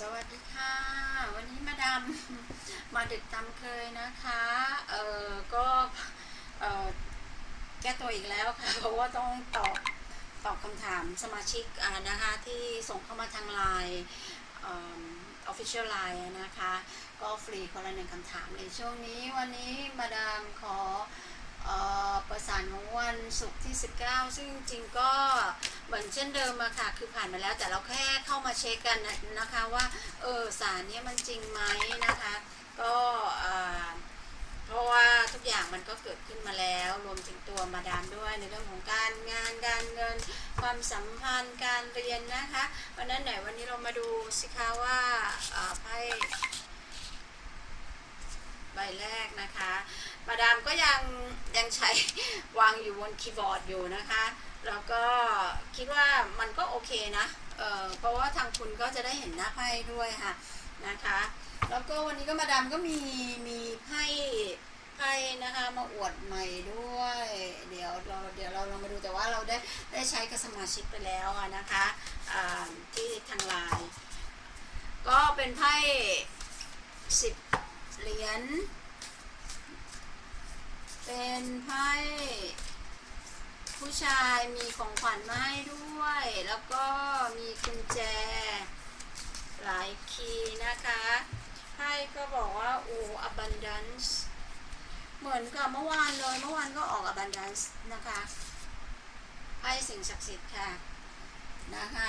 สวัสดีค่ะ วันนี้มาดามมาดึกตามเคยนะคะ เออก็เออแก้ตัวอีกแล้วค่ะ เพราะว่าต้องตอบตอบคำถามสมาชิกนะคะที่ส่งเข้ามาทางไลน์ออฟฟิเชียลไลน์นะคะ ก็ฟรีคนละหนึ่งคำถามในช่วงนี้วันนี้มาดามขอ ประสานของวันศุกร์ที่ 19 ซึ่งจริงก็เหมือนเช่นเดิมอะค่ะ คือผ่านมาแล้วแต่เราแค่เข้ามาเช็คกันนะคะว่าเออสารเนี้ยมันจริงไหมนะคะ ก็เพราะว่าทุกอย่างมันก็เกิดขึ้นมาแล้ว รวมถึงตัวมาดามด้วยในเรื่องของการงานการเงิน ความสัมพันธ์การเรียนนะคะวันนั้นไหนวันนี้เรามาดูสิคะว่าไพ่ใบแรกนะคะ มาดามก็ยังยังใช้วางอยู่บนคีย์บอร์ดอยู่นะคะ แล้วก็คิดว่ามันก็โอเคนะเเพราะว่าทางคุณก็จะได้เห็นหน้าไพ่ด้วยค่ะนะคะ แล้วก็วันนี้ก็มาดามก็มีมีไพ่ไพ่นะคะมาอวดใหม่ด้วย เดี๋ยวเราเดี๋ยวเราลองมาดูแต่ว่าเราได้ได้ใช้กับสมาชิกไปแล้วนะคะที่ทางไลน์ก็เป็นไพ่สิบเหรียญ เป็นไพ่ผู้ชายมีของขวัญมาให้ด้วย แล้วก็มีกุญแจหลายคีย์นะคะไพ่ก็บอกว่าโอ้ abundance เหมือนกับเมื่อวานเลยเมื่อวานก็ออก abundance นะคะไพ่สิ่งศักดิ์สิทธิ์ค่ะนะคะ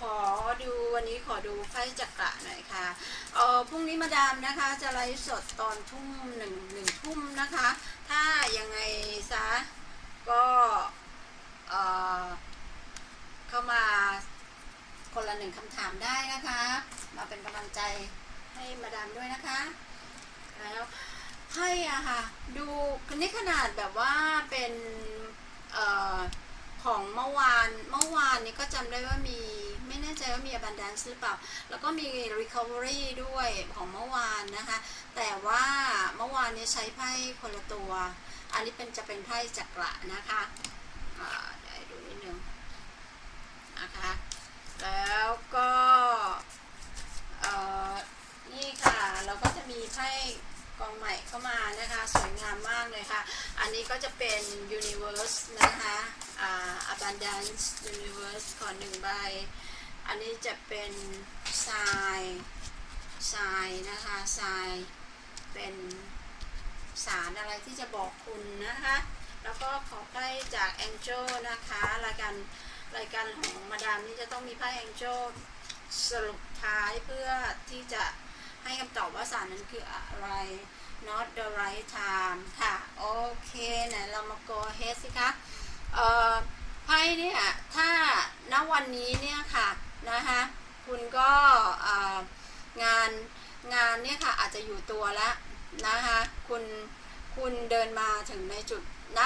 ขอดูวันนี้ขอดูไพ่จักระหน่อยค่ะเออพรุ่งนี้มาดามนะคะจะไลฟ์สดตอนทุ่มหนึ่งหนึ่งทุ่มนะคะ ถ้ายังไงซะก็เออเข้ามาคนละหนึ่งคำถามได้นะคะ มาเป็นกำลังใจให้มาดามด้วยนะคะแล้วไพ่อะค่ะ ดูนี่ขนาดแบบว่าเป็นเอ่อ ของเมื่อวานเมื่อวานนี้ก็จำได้ว่ามีไม่แน่ใจว่ามี abundance หรือเปล่า แล้วก็มี recovery ด้วยของเมื่อวานนะคะ แต่ว่าเมื่อวานนี้ใช้ไพ่คนละตัว อันนี้เป็นจะเป็นไพ่จักระนะคะอ่าเดี๋ยวให้ดูนิดนึงนะคะ แล้วก็เอ่อนี่ค่ะ เราก็จะมีไพ่กองใหม่เข้ามานะคะ สวยงามมากเลยค่ะ อันนี้ก็จะเป็น universe นะคะ abundance universe ขอหนึ่งใบ อันนี้จะเป็นทรายทรายนะคะทรายเป็นสารอะไรที่จะบอกคุณนะคะ แล้วก็ขอไพ่จาก Angel นะคะ รายการรายการของมาดามนี่จะต้องมีไพ่ Angel สรุปท้ายเพื่อที่จะให้คำตอบว่าสารนั้นคืออะไร not the right time ค่ะ โอเคไหนเรามา go ahead สิคะ เอ่อไพ่เนี่ยถ้าณวันนี้เนี่ยค่ะนะคะคุณก็งานงานเนี่ยค่ะอาจจะอยู่ตัวแล้วนะคะคุณคุณเดินมาถึงในจุดณ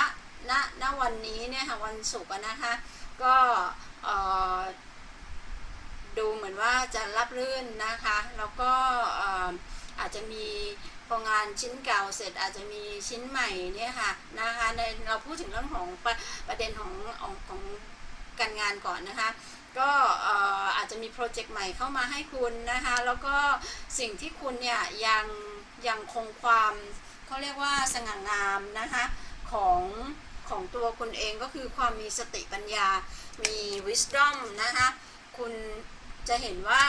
ณณวันนี้เนี่ยค่ะวันศุกร์นะคะก็ดูเหมือนว่าจะรับรื่นนะคะ แล้วก็อาจจะมี พองานชิ้นเก่าเสร็จอาจจะมีชิ้นใหม่เนี่ยค่ะนะคะในเราพูดถึงเรื่องของประประเด็นของของของการงานก่อนนะคะก็เอ่ออาจจะมีโปรเจกต์ใหม่เข้ามาให้คุณนะคะแล้วก็สิ่งที่คุณเนี่ยยังยังคงความเขาเรียกว่าสง่างามนะคะของของตัวคุณเองก็คือความมีสติปัญญา มี wisdom นะคะ คุณจะเห็นว่า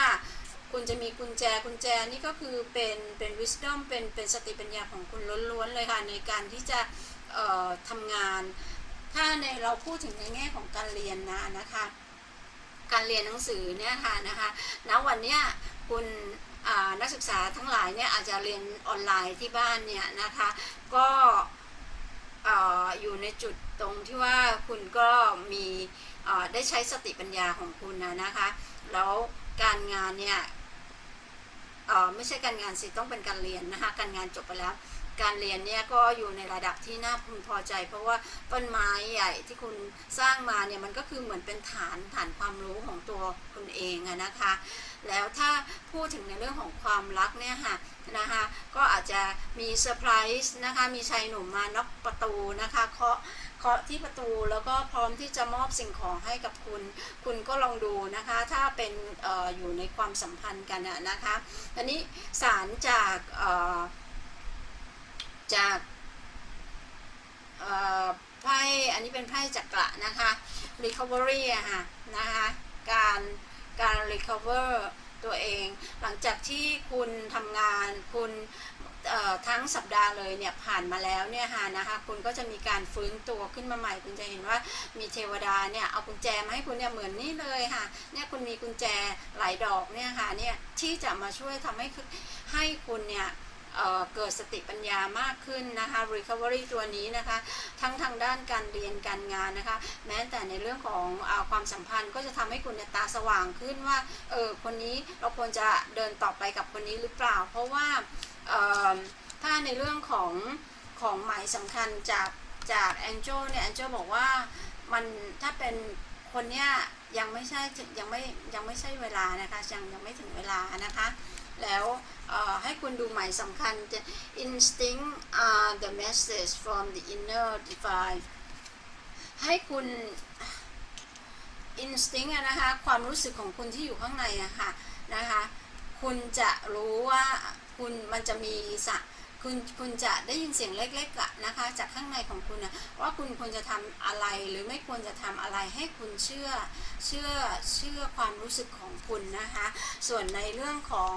คุณจะมีกุญแจกุญแจนี่ก็คือเป็นเป็น wisdom เป็นเป็นสติปัญญาของคุณล้วนๆเลยค่ะในการที่จะทำงาน ถ้าในเราพูดถึงในแง่ของการเรียนนะนะคะการเรียนหนังสือเนี่ยค่ะนะคะณวันเนี้ยคุณนักศึกษาทั้งหลายเนี่ยอาจจะเรียนออนไลน์ที่บ้านเนี่ยนะคะก็เอ่อยู่ในจุดตรงที่ว่าคุณก็มีได้ใช้สติปัญญาของคุณนะนะคะ แล้วการงานเนี่ย เอ่อไม่ใช่การงานสิต้องเป็นการเรียนนะคะการงานจบไปแล้ว การเรียนเนี่ยก็อยู่ในระดับที่น่าพึงพอใจ เพราะว่าต้นไม้ใหญ่ที่คุณสร้างมาเนี่ยมันก็คือเหมือนเป็นฐานฐานความรู้ของตัวคุณเองอะนะคะ แล้วถ้าพูดถึงในเรื่องของความรักเนี่ยค่ะนะคะก็อาจจะมีเซอร์ไพรส์นะคะมีชายหนุ่มมาน็อกประตูนะคะเคาะ เคาะที่ประตูแล้วก็พร้อมที่จะมอบสิ่งของให้กับคุณ คุณก็ลองดูนะคะ ถ้าเป็นอออยู่ในความสัมพันธ์กันอะนะคะอันนี้สารจากจากไพ่อันนี้เป็นไพ่จักระนะคะ recovery อะค่ะนะคะการการ recover ตัวเอง หลังจากที่คุณทำงานคุณ ทั้งสัปดาห์เลยเนี่ยผ่านมาแล้วเนี่ยค่ะนะคะคุณก็จะมีการฟื้นตัวขึ้นมาใหม่ คุณจะเห็นว่ามีเทวดาเนี่ยเอากุญแจมาให้คุณเนี่ยเหมือนนี่เลยค่ะเนี่ยคุณมีกุญแจหลายดอกเนี่ยค่ะเนี่ยที่จะมาช่วยทำให้ให้คุณเนี่ยเเกิดสติปัญญามากขึ้นนะคะ recovery ตัวนี้นะคะ ทั้งทางด้านการเรียนการงานนะคะ แม้แต่ในเรื่องของอความสัมพันธ์ก็จะทำให้คุณตาสว่างขึ้นว่า เออ คนนี้เราควรจะเดินต่อไปกับคนนี้หรือเปล่า เพราะว่า ถ้าในเรื่องของของหมายสำคัญจากจากแองเจลเนี่ยแองเจลบอกว่ามันถ้าเป็นคนเนี้ยยังไม่ใช่ยังไม่ยังไม่ใช่เวลานะคะยังยังไม่ถึงเวลานะคะแล้วให้คุณดูหมายสำคัญ instinct are the message from the inner divine ให้คุณ instinct นะคะความรู้สึกของคุณที่อยู่ข้างในอะค่ะนะคะคุณจะรู้ว่า คุณมันจะมีสะคุณคุณจะได้ยินเสียงเล็กๆอะนะคะ จากข้างในของคุณนะว่าคุณควรจะทำอะไรหรือไม่ควรจะทำอะไรให้คุณเชื่อเชื่อเชื่อความรู้สึกของคุณนะคะ ส่วนในเรื่องของ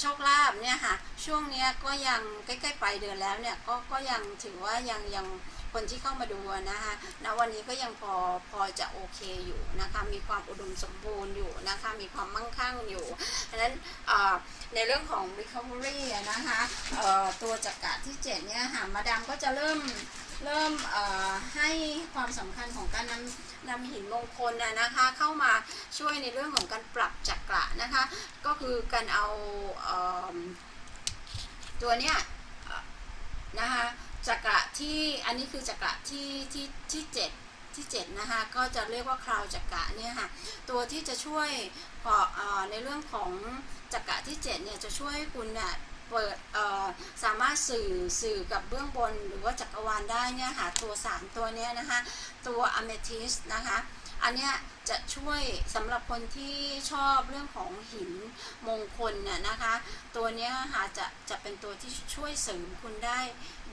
โชคลาภเนี่ยค่ะช่วงเนี้ยก็ยังใกล้ๆปลายเดือนแล้วเนี่ยก็ก็ยังถือว่ายังยัง คนที่เข้ามาดูนะคะณวันนี้ก็ยังพอพอจะโอเคอยู่นะคะ มีความอุดมสมบูรณ์อยู่นะคะ มีความมั่งคั่งอยู่ดังนั้นในเรื่องของ recovery นะคะตัวจักระที่เจ็ดเนี่ยค่ะมาดามก็จะเริ่มเริ่มให้ความสำคัญของการนำนำหินมงคลนะนะคะ เข้ามาช่วยในเรื่องของการปรับจักระนะคะ ก็คือการเอาเอิ่มตัวเนี้ยนะคะ จักระที่อันนี้คือจักระที่ที่ที่เจ็ดที่เจ็ดนะคะก็จะเรียกว่าคราวจักระเนี่ยค่ะตัวที่จะช่วยพอเอ่อในเรื่องของจักระที่เจ็ดเนี่ยจะช่วยให้คุณเนี่ยเปิดเอ่อสามารถสื่อสื่อกับเบื้องบนหรือว่าจักรวาลได้เนี่ยค่ะตัวสามตัวเนี้ยนะคะตัวอเมทิสนะคะอันเนี้ย จะช่วยสำหรับคนที่ชอบเรื่องของหินมงคลน่ะนะคะ ตัวนี้ค่ะจะจะเป็นตัวที่ช่วยเสริมคุณได้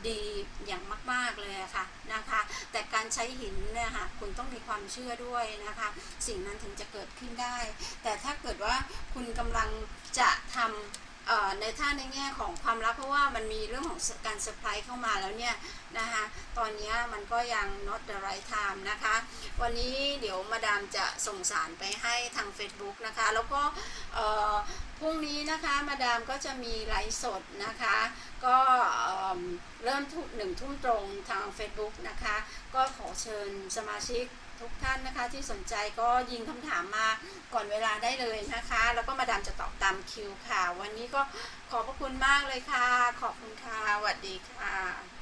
ดีอย่างมาก ๆ เลยค่ะนะคะ แต่การใช้หินเนี่ยค่ะคุณต้องมีความเชื่อด้วยนะคะ สิ่งนั้นถึงจะเกิดขึ้นได้ แต่ถ้าเกิดว่าคุณกำลังจะทำ เอ่อในท่าในแง่ของความรักเพราะว่ามันมีเรื่องของการเซอร์ไพรส์เข้ามาแล้วเนี่ยนะคะตอนนี้มันก็ยัง not the right time นะคะ วันนี้เดี๋ยวมาดามจะส่งสารไปให้ทาง Facebook นะคะ แล้วก็พรุ่งนี้นะคะมาดามก็จะมีไลฟ์สดนะคะ ก็เอิ่มเริ่มทุกหนึ่งทุ่มตรงทาง Facebook นะคะ ก็ขอเชิญสมาชิก ทุกท่านนะคะ ที่สนใจก็ยิงคำถามมาก่อนเวลาได้เลยนะคะ แล้วก็มาดามจะตอบตามคิวค่ะ วันนี้ก็ขอบพระคุณมากเลยค่ะ ขอบคุณค่ะสวัสดีค่ะ